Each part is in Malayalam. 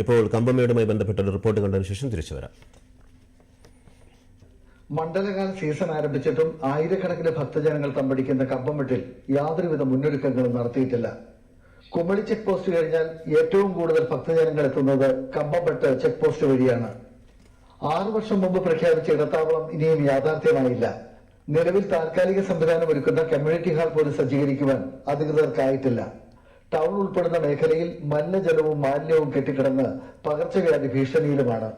ഇപ്പോൾ കമ്പമേടുമായി ബന്ധപ്പെട്ട ഒരു റിപ്പോർട്ട് കണ്ടതിന് ശേഷം തിരിച്ചു വരാം. മണ്ഡലകാല സീസൺ ആരംഭിച്ചിട്ടും ആയിരക്കണക്കിന് ഭക്തജനങ്ങൾ തമ്പടിക്കുന്ന കമ്പമെട്ടിൽ യാതൊരുവിധ മുന്നൊരുക്കങ്ങളും നടത്തിയിട്ടില്ല. കുമളി ചെക്ക് പോസ്റ്റ് കഴിഞ്ഞാൽ ഏറ്റവും കൂടുതൽ ഭക്തജനങ്ങൾ എത്തുന്നത് കമ്പംമെട്ട് ചെക്ക് പോസ്റ്റ് വഴിയാണ്. ആറു വർഷം മുമ്പ് പ്രഖ്യാപിച്ച ഇടത്താവളം ഇനിയും യാഥാർത്ഥ്യമായില്ല. നിലവിൽ താൽക്കാലിക സംവിധാനം ഒരുക്കുന്ന കമ്മ്യൂണിറ്റി ഹാൾ പോലും സജ്ജീകരിക്കുവാൻ അധികൃതർക്കായിട്ടില്ല. ടൗൺ ഉൾപ്പെടുന്ന മേഖലയിൽ മലിനജലവും മാലിന്യവും കെട്ടിക്കിടന്ന് പകർച്ചവ്യാധി ഭീഷണിയിലുമാണ്.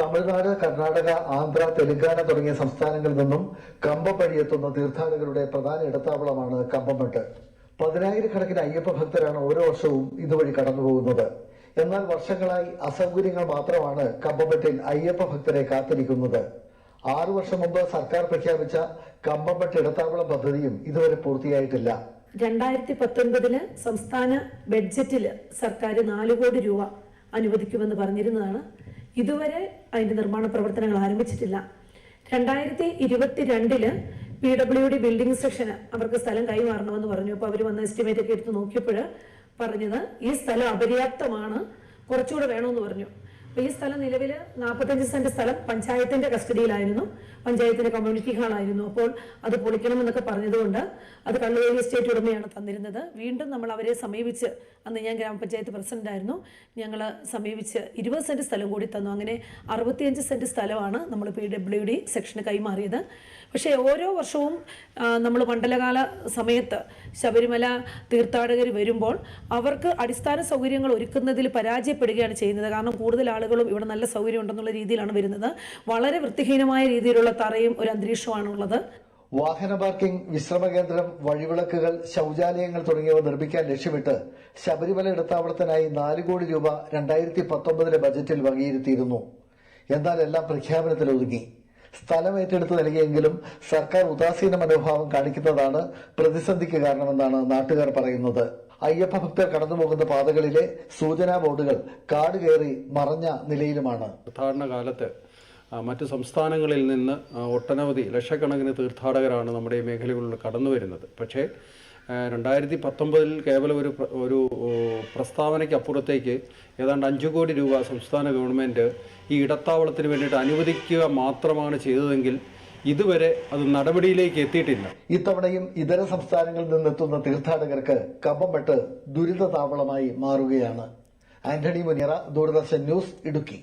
തമിഴ്നാട് കർണാടക ആന്ധ്ര തെലങ്കാന തുടങ്ങിയ സംസ്ഥാനങ്ങളിൽ നിന്നും കമ്പം വഴിയെത്തുന്ന തീർത്ഥാടകരുടെ പ്രധാന ഇടത്താവളമാണ് കമ്പംമെട്ട് പതിനായിരക്കണക്കിന് അയ്യപ്പ ഭക്തരാണ് ഓരോ വർഷവും ഇതുവഴി കടന്നുപോകുന്നത്. എന്നാൽ വർഷങ്ങളായി അസൗകര്യങ്ങൾ മാത്രമാണ് കമ്പംമെട്ടിൽ അയ്യപ്പ ഭക്തരെ കാത്തിരിക്കുന്നത്. ആറു വർഷം മുമ്പ് സർക്കാർ പ്രഖ്യാപിച്ച കമ്പംമെട്ട് ഇടത്താവളം പദ്ധതിയും ഇതുവരെ പൂർത്തിയായിട്ടില്ല. രണ്ടായിരത്തി പത്തൊൻപതിൽ സംസ്ഥാന ബഡ്ജറ്റിൽ സർക്കാർ നാല് കോടി രൂപ അനുവദിക്കുമെന്ന് പറഞ്ഞിരുന്നതാണ്. ഇതുവരെ അതിന്റെ നിർമ്മാണ പ്രവർത്തനങ്ങൾ ആരംഭിച്ചിട്ടില്ല. രണ്ടായിരത്തി ഇരുപത്തിരണ്ടിൽ പി ഡബ്ല്യു ഡി ബിൽഡിംഗ് സെക്ഷന് അവർക്ക് സ്ഥലം കൈമാറണമെന്ന് പറഞ്ഞു. അപ്പോൾ അവർ വന്ന എസ്റ്റിമേറ്റ് ഒക്കെ എടുത്ത് നോക്കിയപ്പോൾ പറഞ്ഞത് ഈ സ്ഥലം അപര്യാപ്തമാണ് കുറച്ചുകൂടെ വേണമെന്ന് പറഞ്ഞു. ഈ സ്ഥലം നിലവിൽ നാൽപ്പത്തഞ്ച് സെന്റ് സ്ഥലം പഞ്ചായത്തിന്റെ കസ്റ്റഡിയിലായിരുന്നു. പഞ്ചായത്തിന്റെ കമ്മ്യൂണിറ്റി ഹാളായിരുന്നു അപ്പോൾ അത് പൊളിക്കണം എന്നൊക്കെ പറഞ്ഞതുകൊണ്ട് അത് കള്ളുവേലി എസ്റ്റേറ്റ് ഉടമയാണ് തന്നിരുന്നത്. വീണ്ടും നമ്മൾ അവരെ സമീപിച്ച് അന്ന് ഞാൻ ഗ്രാമപഞ്ചായത്ത് പ്രസിഡന്റ് ആയിരുന്നു. ഞങ്ങൾ സമീപിച്ച് ഇരുപത് സെന്റ് സ്ഥലം കൂടി തന്നു. അങ്ങനെ അറുപത്തിയഞ്ച് സെന്റ് സ്ഥലമാണ് നമ്മൾ പി ഡബ്ല്യു ഡി സെക്ഷന് കൈമാറിയത്. പക്ഷേ ഓരോ വർഷവും നമ്മൾ മണ്ഡലകാല സമയത്ത് ശബരിമല തീർത്ഥാടകർ വരുമ്പോൾ അവർക്ക് അടിസ്ഥാന സൗകര്യങ്ങൾ ഒരുക്കുന്നതിൽ പരാജയപ്പെടുകയാണ് ചെയ്യുന്നത്. കാരണം കൂടുതൽ ആളുകളും ഇവിടെ നല്ല സൗകര്യം ഉണ്ടെന്നുള്ള രീതിയിലാണ് വരുന്നത്. വളരെ വൃത്തിഹീനമായ രീതിയിലുള്ള തറയും ഒരു അന്തരീക്ഷമാണുള്ളത്. വാഹന പാർക്കിംഗ് വിശ്രമ കേന്ദ്രം വഴിവിളക്കുകൾ ശൗചാലയങ്ങൾ തുടങ്ങിയവ നിർമ്മിക്കാൻ ലക്ഷ്യമിട്ട് ശബരിമല ഇടത്താവളത്തിനായി നാല് കോടി രൂപ രണ്ടായിരത്തി പത്തൊമ്പതിലെ ബജറ്റിൽ വകയിരുത്തിയിരുന്നു. എന്നാൽ എല്ലാം പ്രഖ്യാപനത്തിൽ ഒതുങ്ങി സ്ഥലം ഏറ്റെടുത്ത് നൽകിയെങ്കിലും സർക്കാർ ഉദാസീന മനോഭാവം കാണിക്കുന്നതാണ് പ്രതിസന്ധിക്ക് കാരണമെന്നാണ് നാട്ടുകാർ പറയുന്നത്. അയ്യപ്പ ഭക്തർ കടന്നുപോകുന്ന പാതകളിലെ സൂചനാ ബോർഡുകൾ കാട് കയറി മറഞ്ഞ നിലയിലുമാണ്. തീർത്ഥാടന കാലത്ത് മറ്റ് സംസ്ഥാനങ്ങളിൽ നിന്ന് ഒട്ടനവധി ലക്ഷക്കണക്കിന് തീർത്ഥാടകരാണ് നമ്മുടെ ഈ മേഖലകളിൽ കടന്നു വരുന്നത് പക്ഷേ രണ്ടായിരത്തി പത്തൊമ്പതിൽ കേവലം ഒരു ഒരു പ്രസ്താവനയ്ക്ക് അപ്പുറത്തേക്ക് ഏതാണ്ട് അഞ്ച് കോടി രൂപ സംസ്ഥാന ഗവൺമെന്റ് ഈ ഇടത്താവളത്തിന് വേണ്ടിയിട്ട് അനുവദിക്കുക മാത്രമാണ് ചെയ്തതെങ്കിൽ ഇതുവരെ അത് നടപടിയിലേക്ക് എത്തിയിട്ടില്ല. ഇത്തവണയും ഇതര സംസ്ഥാനങ്ങളിൽ നിന്നെത്തുന്ന തീർത്ഥാടകർക്ക് കമ്പംപെട്ട് ദുരിത താവളമായി മാറുകയാണ്. ആന്റണി മുനിയറ ദൂരദർശൻ ന്യൂസ് ഇടുക്കി.